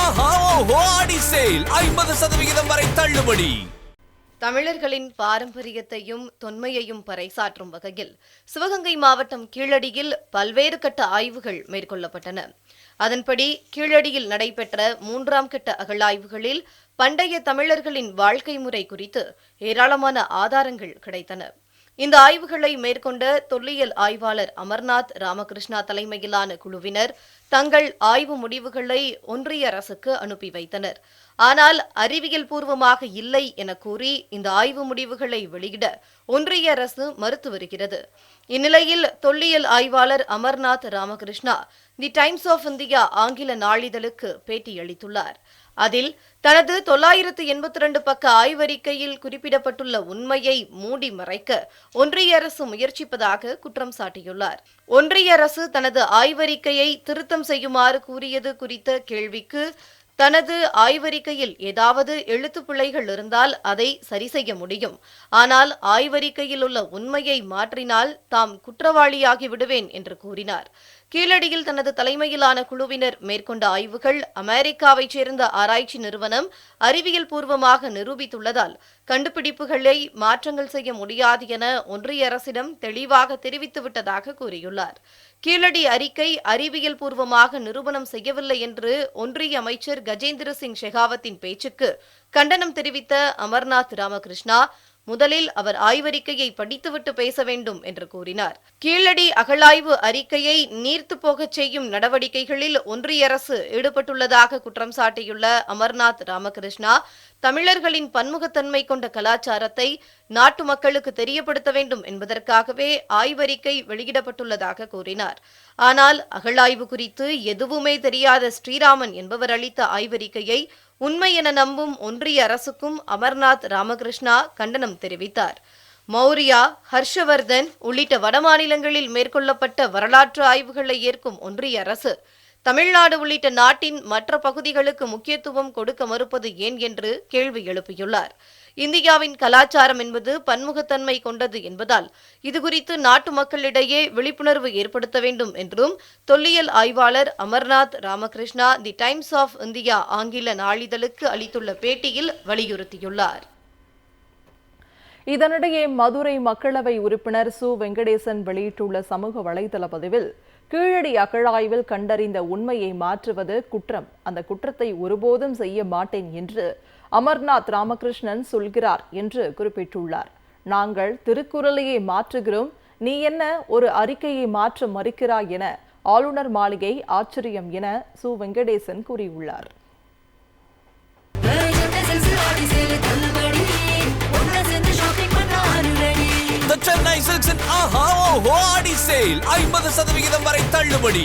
ஆஹா ஓஹோ ஆடி சேல். ஐம்பது சதவிகிதம் வரை தள்ளுபடி. தமிழர்களின் பாரம்பரியத்தையும் தொன்மையையும் பறைசாற்றும் வகையில் சிவகங்கை மாவட்டம் கீழடியில் பல்வேறு கட்ட ஆய்வுகள் மேற்கொள்ளப்பட்டன. அதன்படி கீழடியில் நடைபெற்ற மூன்றாம் கட்ட அகழாய்வுகளில் பண்டைய தமிழர்களின் வாழ்க்கை முறை குறித்து ஏராளமான ஆதாரங்கள் கிடைத்தன. இந்த ஆய்வுகளை மேற்கொண்ட தொல்லியல் ஆய்வாளர் அமர்நாத் ராமகிருஷ்ணா தலைமையிலான குழுவினர் தங்கள் ஆய்வு முடிவுகளை ஒன்றிய அரசுக்கு அனுப்பி வைத்தனர். ஆனால் அறிவியல் பூர்வமாக இல்லை என கூறி இந்த ஆய்வு முடிவுகளை வெளியிட ஒன்றிய அரசு மறுத்து வருகிறது. இந்நிலையில் தொல்லியல் ஆய்வாளர் Amarnath Ramakrishna the Times of India ஆங்கில நாளிதழுக்கு பேட்டியளித்துள்ளார். அதில் தனது தொள்ளாயிரத்து எண்பத்தி ரெண்டு பக்க ஆய்வறிக்கையில் குறிப்பிடப்பட்டுள்ள உண்மையை மூடி மறைக்க ஒன்றிய அரசு முயற்சிப்பதாக குற்றம் சாட்டியுள்ளார். ஒன்றிய அரசு தனது ஆய்வறிக்கையை திருத்தம் செய்யுமாறு கூறியது குறித்த கேள்விக்கு தனது ஆய்வறிக்கையில் ஏதாவது எழுத்துப் பிழைகள் இருந்தால் அதை சரி செய்ய முடியும். ஆனால் ஆய்வறிக்கையில் உள்ள உண்மையை மாற்றினால் தாம் குற்றவாளியாகி விடுவேன் என்று கூறினார். கீழடியில் தனது தலைமையிலான குழுவினர் மேற்கொண்ட ஆய்வுகள் அமெரிக்காவைச் சேர்ந்த ஆராய்ச்சி நிறுவனம் அறிவியல் பூர்வமாக நிரூபித்துள்ளதால் கண்டுபிடிப்புகளை மாற்றங்கள் செய்ய முடியாது என ஒன்றிய அரசிடம் தெளிவாக தெரிவித்துவிட்டதாக கூறியுள்ளார். கீழடி அறிக்கை அறிவியல் பூர்வமாக நிரூபணம் செய்யவில்லை என்று ஒன்றிய அமைச்சர் கஜேந்திர சிங் ஷெகாவத்தின் பேச்சுக்கு கண்டனம் தெரிவித்த அமர்நாத் ராமகிருஷ்ணா முதலில் அவர் ஆய்வறிக்கையை படித்துவிட்டு பேச வேண்டும் என்று கூறினார். கீழடி அகழாய்வு அறிக்கையை நீர்த்து போகச் செய்யும் நடவடிக்கைகளில் ஒன்றிய அரசு ஈடுபட்டுள்ளதாக குற்றம் சாட்டியுள்ள அமர்நாத் ராமகிருஷ்ணா தமிழர்களின் பன்முகத்தன்மை கொண்ட கலாச்சாரத்தை நாட்டு மக்களுக்கு தெரியப்படுத்த வேண்டும் என்பதற்காகவே ஆய்வறிக்கை வெளியிடப்பட்டுள்ளதாக கூறினார். ஆனால் அகழாய்வு குறித்து எதுவுமே தெரியாத ஸ்ரீராமன் என்பவர் அளித்த ஆய்வறிக்கையை உண்மை என நம்பும் ஒன்றிய அரசுக்கும் அமர்நாத் ராமகிருஷ்ணா கண்டனம் தெரிவித்தார். மௌரியா ஹர்ஷவர்தன் உள்ளிட்ட வடமாநிலங்களில் மேற்கொள்ளப்பட்ட வரலாற்று ஆய்வுகளை ஏற்கும் ஒன்றிய அரசு தமிழ்நாடு உள்ளிட்ட நாட்டின் மற்ற பகுதிகளுக்கு முக்கியத்துவம் கொடுக்க மறுப்பது ஏன் என்று கேள்வி எழுப்பியுள்ளார். இந்தியாவின் கலாச்சாரம் என்பது பன்முகத்தன்மை கொண்டது என்பதால் இதுகுறித்து நாட்டு மக்களிடையே விழிப்புணர்வு ஏற்படுத்த வேண்டும் என்றும் தொல்லியல் ஆய்வாளர் Amarnath Ramakrishna the Times of India ஆங்கில நாளிதழுக்கு அளித்துள்ள பேட்டியில் வலியுறுத்தியுள்ளார். இதனிடையே மதுரை மக்களவை உறுப்பினர் சு. வெங்கடேசன் வெளியிட்டுள்ள சமூக வலைதள பதிவில் கீழடி அகழாய்வில் கண்டறிந்த உண்மையை மாற்றுவது குற்றம். அந்த குற்றத்தை ஒருபோதும் செய்ய மாட்டேன் என்று அமர்நாத் ராமகிருஷ்ணன் சொல்கிறார் என்று குறிப்பிட்டுள்ளார். நாங்கள் திருக்குறளையே மாற்றுகிறோம். நீ என்ன ஒரு அறிக்கையை மாற்ற மறுக்கிறாய் என ஆளுநர் மாளிகை ஆச்சரியம் என சு. வெங்கடேசன் கூறியுள்ளார். The Chennai சேல் ஐம்பது சதவிகிதம் வரை தள்ளுபடி.